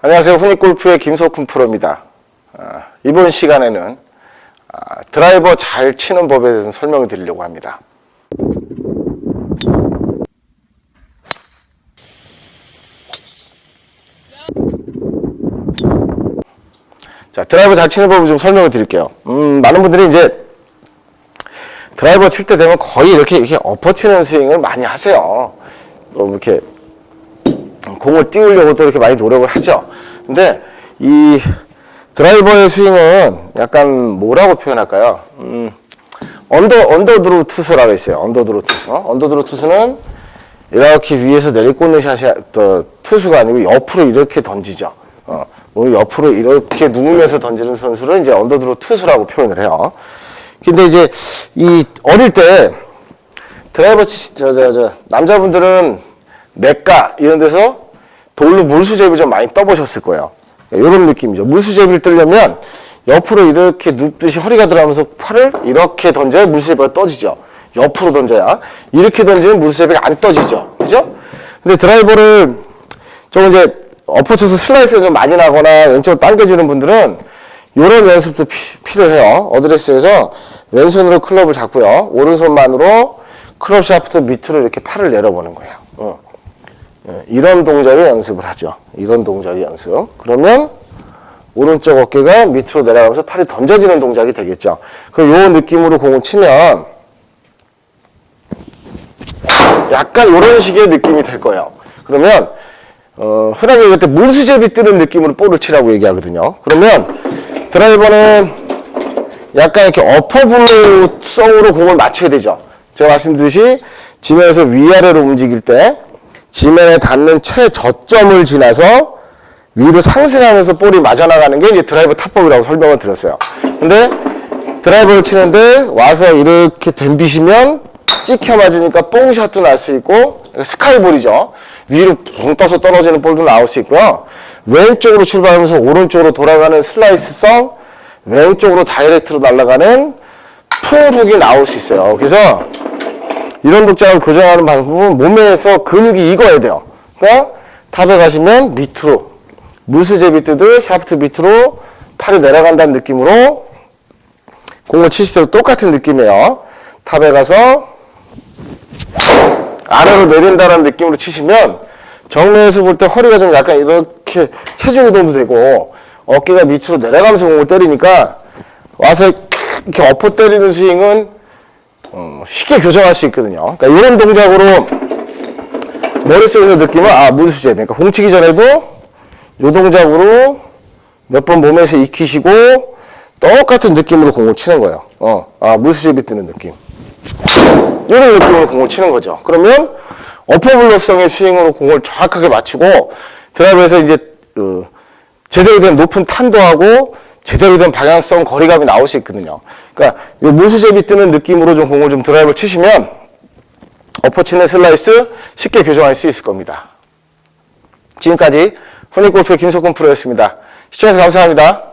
안녕하세요. 훈이골프의 김석훈 프로입니다. 아, 이번 시간에는 아, 드라이버 잘 치는 법에 대해서 설명을 드리려고 합니다. 자, 드라이버 잘 치는 법을 좀 설명을 드릴게요. 음, 많은 분들이 이제 드라이버 칠 때 되면 거의 이렇게, 이렇게 엎어치는 스윙을 많이 하세요. 뭐 이렇게 공을 띄우려고 또 이렇게 많이 노력을 하죠. 근데 이 드라이버의 스윙은 약간 뭐라고 표현할까요? 음, 언더, 언더드루 투수라고 있어요. 언더드루 투수. 언더드루 투수는 이렇게 위에서 내리꽂는 샷이 또 투수가 아니고 옆으로 이렇게 던지죠. 어, 오늘 옆으로 이렇게 누우면서 던지는 선수를 이제 언더드루 투수라고 표현을 해요. 근데 이제 이 어릴 때 드라이버 치, 저, 저, 저, 남자분들은 내과 이런 데서 돌로 물수제비를 좀 많이 떠보셨을 거예요. 이런 느낌이죠. 물수제비를 뜨려면 옆으로 이렇게 눕듯이 허리가 들어가면서 팔을 이렇게 던져야 물수제비가 떠지죠. 옆으로 던져야. 이렇게 던지면 물수제비가 안 떠지죠. 그죠? 근데 드라이버를 좀 이제 엎어쳐서 슬라이스가 좀 많이 나거나 왼쪽으로 당겨지는 분들은 이런 연습도 피, 필요해요. 어드레스에서 왼손으로 클럽을 잡고요. 오른손만으로 클럽 샤프트 밑으로 이렇게 팔을 내려보는 거예요. 어. 예, 이런 동작의 연습을 하죠. 이런 동작의 연습. 그러면 오른쪽 어깨가 밑으로 내려가면서 팔이 던져지는 동작이 되겠죠. 그럼 요 느낌으로 공을 치면 약간 이런 식의 느낌이 될 거예요. 그러면 어, 흔하게 얘기할 때 물수제비 뜨는 느낌으로 볼을 치라고 얘기하거든요. 그러면 드라이버는 약간 이렇게 어퍼블로성으로 공을 맞춰야 되죠. 제가 말씀드렸듯이 지면에서 위아래로 움직일 때 지면에 닿는 최저점을 지나서 위로 상승하면서 볼이 맞아나가는 게 이제 드라이버 탑법이라고 설명을 드렸어요. 근데 드라이버를 치는데 와서 이렇게 댐비시면 찍혀 맞으니까 뽕샷도 날 수 있고 스카이볼이죠. 위로 붕 떠서 떨어지는 볼도 나올 수 있고요. 왼쪽으로 출발하면서 오른쪽으로 돌아가는 슬라이스성 왼쪽으로 다이렉트로 날아가는 풀훅이 나올 수 있어요. 그래서 이런 동작을 교정하는 방법은 몸에서 근육이 익어야 돼요. 그러니까 탑에 가시면 밑으로 무스제비 뜨듯 샤프트 밑으로 팔이 내려간다는 느낌으로 공을 치실 때도 똑같은 느낌이에요. 탑에 가서 아래로 내린다는 느낌으로 치시면 정면에서 볼 때 허리가 좀 약간 이렇게 체중 이동도 되고 어깨가 밑으로 내려가면서 공을 때리니까 와서 이렇게 엎어 때리는 스윙은 어, 쉽게 교정할 수 있거든요. 그러니까 이런 동작으로 머릿속에서 느끼면 아 무수제. 그러니까 공 치기 전에도 이 동작으로 몇 번 몸에서 익히시고 똑같은 느낌으로 공을 치는 거예요. 어, 아 무수제비 뜨는 느낌. 이런 느낌으로 공을 치는 거죠. 그러면 어퍼블러성의 스윙으로 공을 정확하게 맞추고 드라이브에서 이제 어, 제대로 된 높은 탄도 하고 제대로 된 방향성 거리감이 나올 수 있거든요. 그러니까 이 무수제비 뜨는 느낌으로 좀 공을 좀 드라이브 치시면 엎어치는 슬라이스 쉽게 교정할 수 있을 겁니다. 지금까지 훈이골프의 김석훈 프로였습니다. 시청해주셔서 감사합니다.